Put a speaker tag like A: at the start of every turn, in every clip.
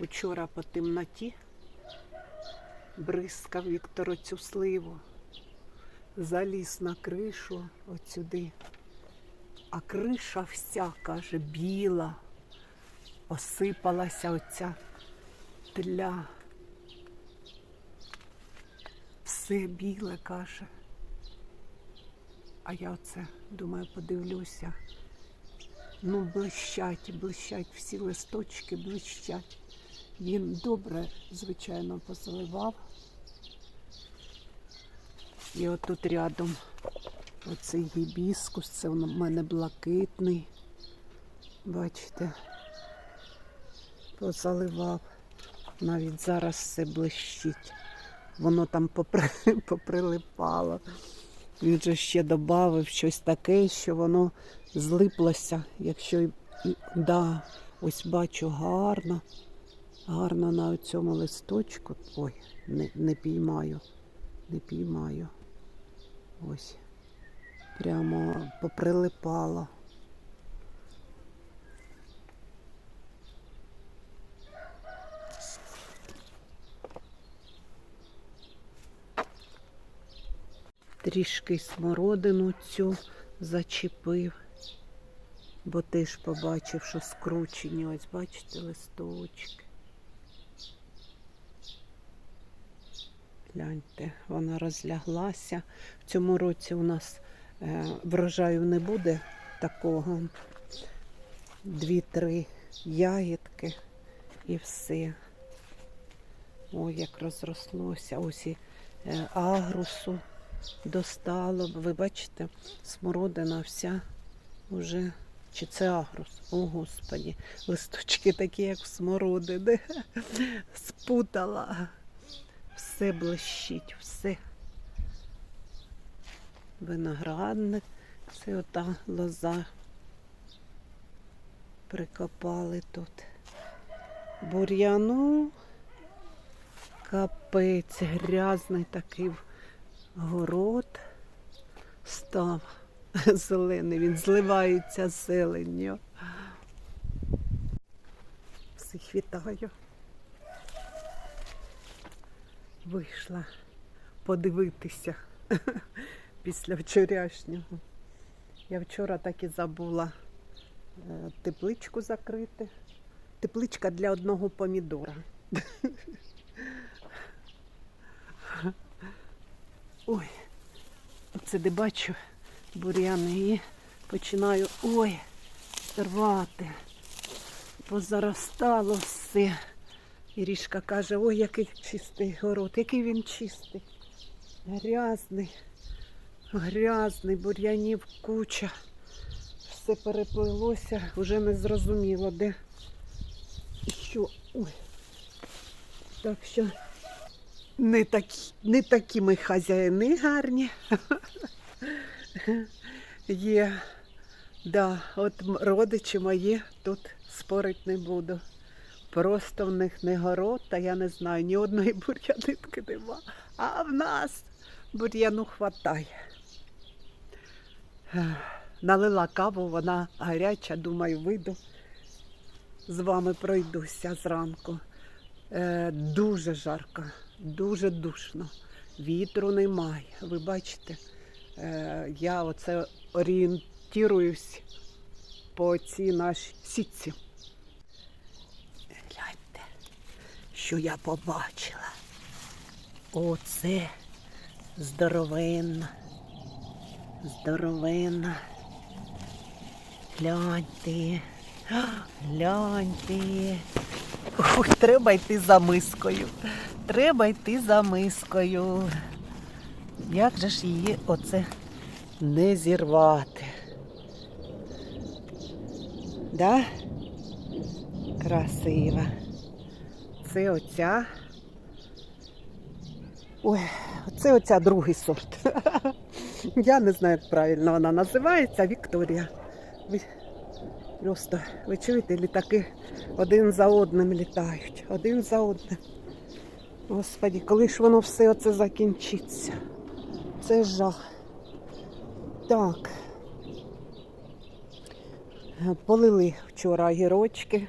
A: Учора по темноті бризкав Віктор оцю сливу, заліз на кришу от сюди. А криша вся, каже, біла, осипалася оця тля. Все біле, каже. А я оце думаю, подивлюся. Ну, блищать, блищать, всі листочки блищать. Він добре, звичайно, позаливав. І отут рядом оцей гібіскус, це у мене блакитний. Бачите, позаливав. Навіть зараз все блищить. Воно там попри... поприлипало. Він же ще додав щось таке, що воно злиплося. Якщо да, ось бачу гарно, гарно на цьому листочку. Ой, не, не піймаю, не піймаю. Ось. Прямо поприлипало. Трішки смородину цю зачепив, бо теж побачив, що скручені, ось бачите, листочки. Гляньте, вона розляглася. В цьому році у нас е, врожаю не буде такого. Дві-три ягідки і все. Ой, як розрослося. Ось і е, агрусу достало. Ви бачите, смородина вся уже. Чи це агрус? О, Господі, листочки такі, як в смородини. Спутала. Все блищить, все. Виноградник, це ота лоза. Прикопали тут. Бур'яну. Капець, грязний такий город став зелений, він зливається зеленню. Всіх вітаю. Вийшла подивитися після вчорашнього. Я вчора так і забула е, тепличку закрити. Тепличка для одного помідора. Ой, оце де бачу бур'яни і починаю ой, рвати. Позаростало все. Ірішка каже, ой, який чистий город, який він чистий. Грязний, грязний, бур'янів куча. Все переплилося, вже не зрозуміло, де і що. Ой. Так що не такі, не такі ми хазяїни гарні. Є. Да, от родичі мої тут спорить не буду. Просто в них не город, та я не знаю, ні одної бур'янинки нема. А в нас бур'яну хватає. Налила каву, вона гаряча, думаю, вийду. З вами пройдуся зранку. Е, дуже жарко, дуже душно. Вітру немає. Ви бачите, е, я оце орієнтуюсь по цій нашій сітці. Гляньте, що я побачила. Оце здоровенна, здоровенна. Гляньте, гляньте. Ой, треба йти за мискою. Треба йти за мискою. Як же ж її оце не зірвати? Да? Красива. Це оця. Ой, це оця другий сорт. Я не знаю, як правильно вона називається Вікторія. Ви просто ви чуєте, літаки один за одним літають. Один за одним. Господі, коли ж воно все оце закінчиться? Це жах. Так. Полили вчора огірочки.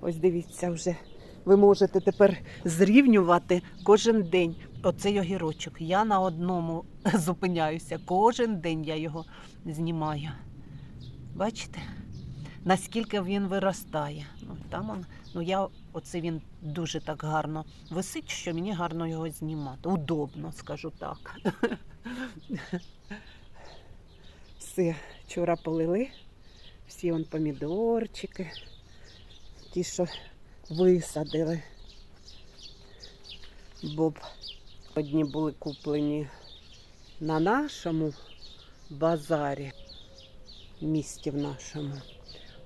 A: Ось дивіться, вже ви можете тепер зрівнювати кожен день оцей огірочок. Я на одному зупиняюся. Кожен день я його знімаю. Бачите? Наскільки він виростає. Ну, там он, ну я оце він дуже так гарно висить, що мені гарно його знімати. Удобно, скажу так. Все, вчора полили. Всі он помідорчики, ті, що висадили. Боб одні були куплені на нашому базарі, місті в нашому,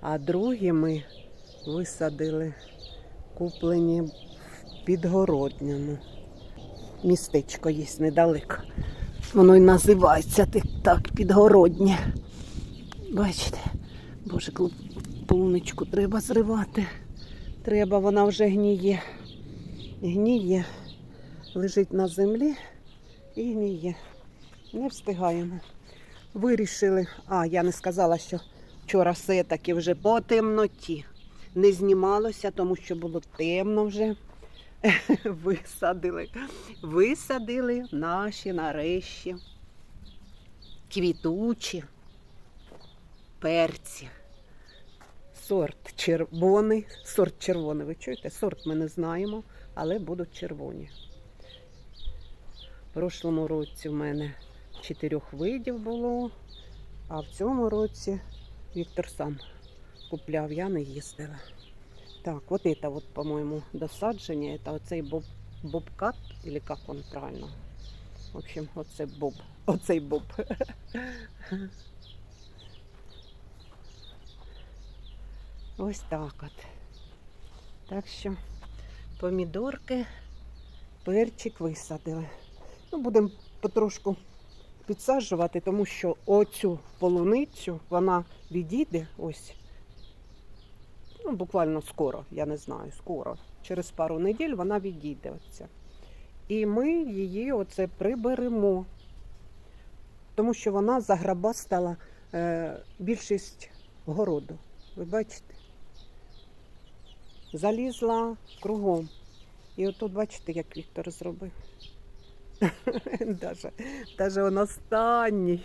A: а другі ми висадили, куплені в Підгородньому. Містечко є недалеко. Воно й називається так, підгороднє. Бачите, боже, клуб- полуничку треба зривати. Треба, вона вже гніє. Гніє. Лежить на землі і гніє. Не встигаємо. Вирішили. А, я не сказала, що вчора все-таки вже по темноті. Не знімалося, тому що було темно вже. Висадили. Висадили наші нарешті квітучі перці. Сорт червоний. Сорт червоний, ви чуєте? Сорт ми не знаємо, але будуть червоні. В прошлому році в мене чотирьох видів було, а в цьому році Віктор сам купляв, я не їздила. Так, вот это вот, по-моему, досадження, это оцей боб, бобкат, или как он правильно? В общем, оце боб, оцей боб. Ось так от. Так що помідорки, перчик висадили. Ну, будемо потрошку підсаджувати, тому що оцю полуницю вона відійде ось. Ну, буквально скоро, я не знаю, скоро. Через пару неділь вона відійде. Оця. І ми її оце приберемо, тому що вона заграбастала е, більшість городу. Ви бачите? Залізла кругом. І отут бачите, як Віктор зробив. Даже, даже он останній.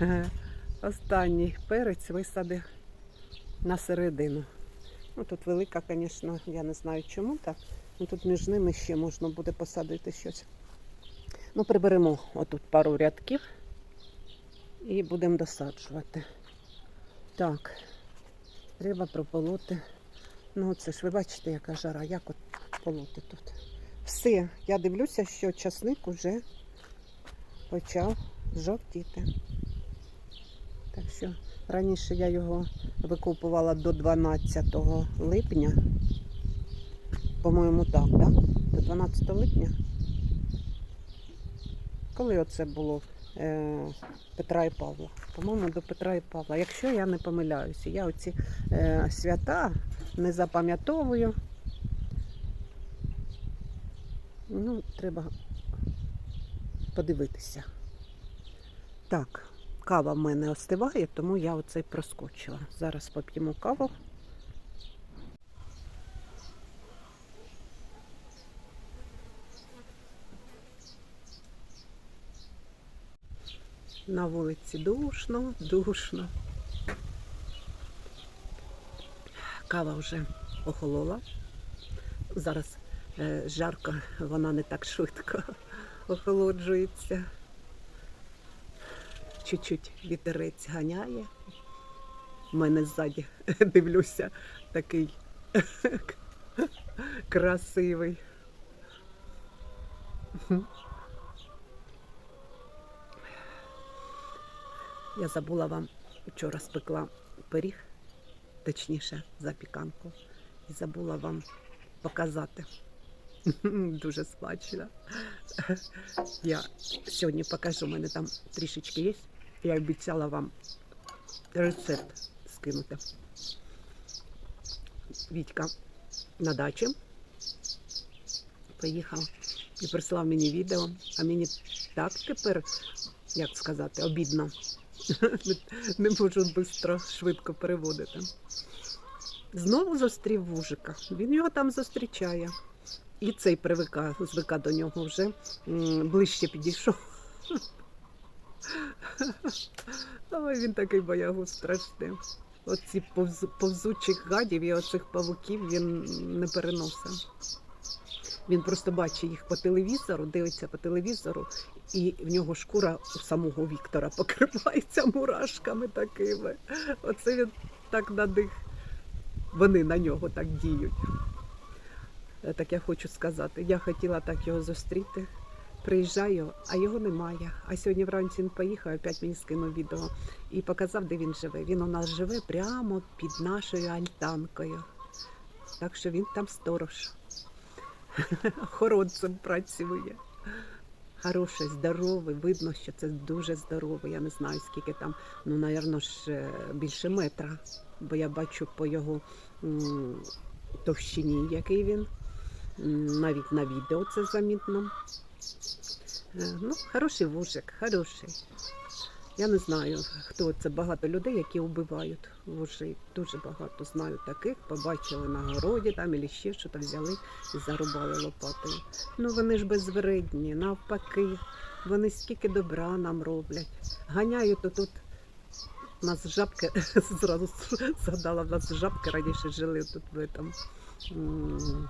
A: Останній перець висадив на середину. Ну, тут велика, звісно, я не знаю чому так. Ну, тут між ними ще можна буде посадити щось. Ну, приберемо отут пару рядків і будемо досаджувати. Так, треба прополоти. Ну, це ж ви бачите, яка жара, як от полоти тут. Все, я дивлюся, що часник уже почав жовтіти. Так що раніше я його викупувала до 12 липня. По-моєму, так, да? До 12 липня. Коли оце було Петра і Павла? По-моєму, до Петра і Павла. Якщо я не помиляюся, я оці е, свята не запам'ятовую. Ну, треба подивитися. Так, кава в мене остиває, тому я оцей проскочила. Зараз поп'ємо каву. На вулиці душно, душно. Кава вже охолола. Зараз е, жарко, вона не так швидко охолоджується. Чуть-чуть вітерець ганяє. У мене ззаді дивлюся такий красивий. Я забула вам вчора спекла пиріг, точніше запіканку, і забула вам показати. Дуже смачно. Я сьогодні покажу, у мене там трішечки є. Я обіцяла вам рецепт скинути. Вітька на дачі поїхав і прислав мені відео, а мені так тепер, як сказати, обідно. Не можу швидко, швидко переводити. Знову зустрів вужика. Він його там зустрічає. І цей привика, звика до нього вже ближче підійшов. Ой, він такий боягуз страшний. Оці повз, повзучих гадів і оцих павуків він не переносить. Він просто бачить їх по телевізору, дивиться по телевізору, і в нього шкура у самого Віктора покривається мурашками такими. Оце він так на них, вони на нього так діють. Е, Так я хочу сказати. Я хотіла так його зустріти. Приїжджаю, а його немає. А сьогодні вранці він поїхав, опять мені скинув відео і показав, де він живе. Він у нас живе прямо під нашою альтанкою. Так що він там сторож. Охоронцем працює. Хороший, здоровий, видно, що це дуже здоровий. Я не знаю, скільки там, ну, напевно, е, більше метра. Бо я бачу по його товщині, який він. Навіть на відео це замітно. Е, Ну, хороший вужик, хороший. Я не знаю, хто це багато людей, які вбивають вужі. Дуже багато знаю таких. Побачили на городі там і ще що то взяли і зарубали лопатою. Ну вони ж безвредні, навпаки. Вони скільки добра нам роблять. Ганяють то тут. У нас жабки зразу згадала, в нас жабки раніше жили тут в этом, в.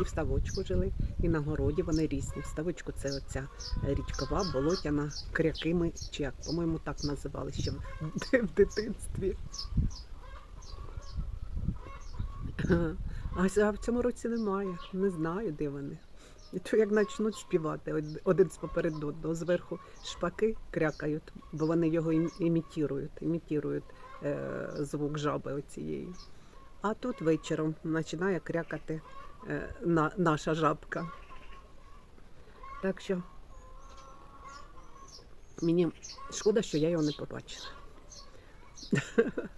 A: І в ставочку жили, і на городі вони різні. В ставочку це оця річкова, болотяна, крякими, чи як, по-моєму, так називали ще в, дитинстві. А в цьому році немає. Не знаю, де вони. І то як почнуть співати один з поперед одного, зверху шпаки крякають, бо вони його ім- імітірують, імітірують е, звук жаби оцієї. А тут вечором починає крякати е, на, наша жабка. Так що мені шкода, що я його не побачила.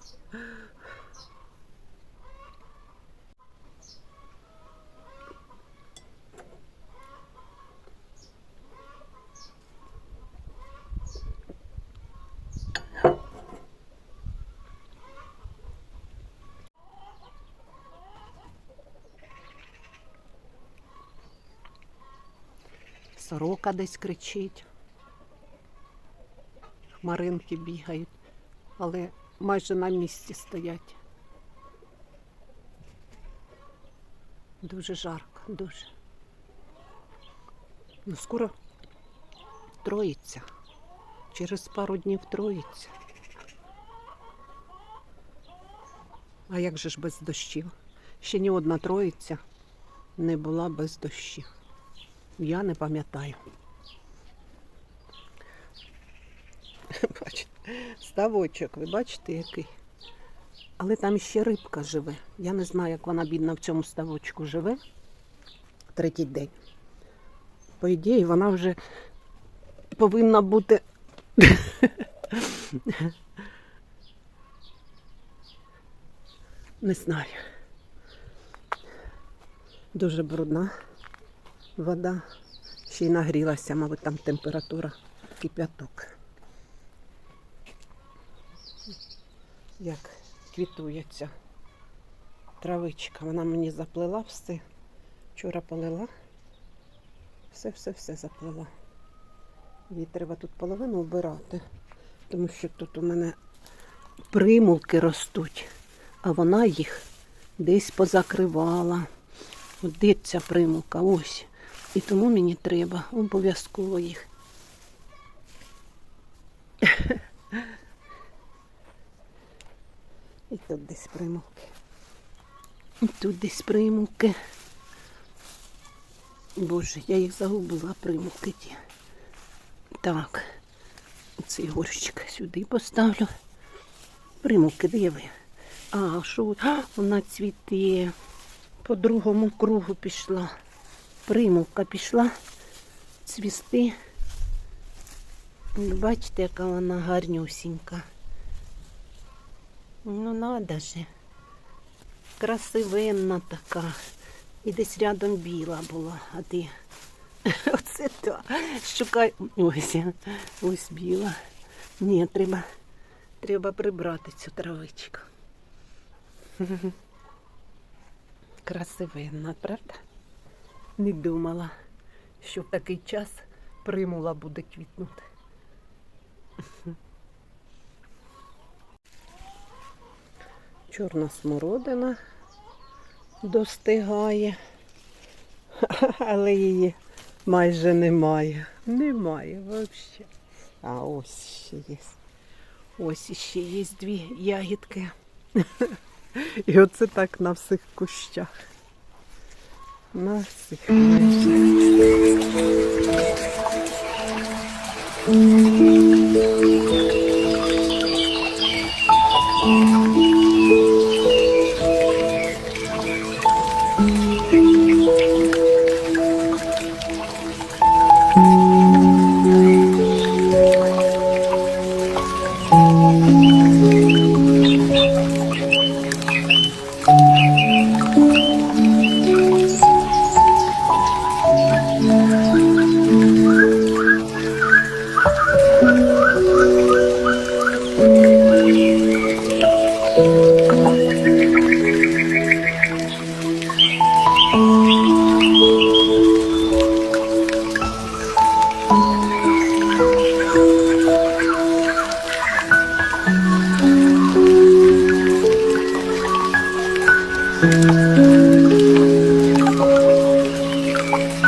A: Сорока десь кричить. Хмаринки бігають, але майже на місці стоять. Дуже жарко, дуже. Ну, скоро троїться. Через пару днів троїться. А як же ж без дощів? Ще ні одна троїця не була без дощів. Я не пам'ятаю. Бачите, ставочок, ви бачите, який? Але там ще рибка живе. Я не знаю, як вона бідна в цьому ставочку живе. Третій день. По ідеї, вона вже повинна бути. Не знаю. Дуже брудна вода. Ще й нагрілася, мабуть, там температура кип'яток. Як квітується травичка. Вона мені заплела все. Вчора полила. Все-все-все заплела. Їй треба тут половину вбирати, тому що тут у мене примулки ростуть, а вона їх десь позакривала. От де ця примулка? Ось. І тому мені треба обов'язково їх. І тут десь примулки. І тут десь примулки. Боже, я їх загубила, примулки ті. Так, цей горщик сюди поставлю. Примулки, де ви? А, що? Вона цвіте. По другому кругу пішла. Примулка пішла цвісти. Бачите, яка вона гарнюсінька. Ну, надо же. Красивенна така. І десь рядом біла була, а ти. Оце то. Шукай. Ось, ось біла. Ні, треба, треба прибрати цю травичку. Красивинна, правда? Не думала, що в такий час примула буде квітнути. Чорна смородина достигає, але її майже немає. Немає взагалі. А ось ще є. Ось іще є дві ягідки. І оце так на всіх кущах. На всіх майже.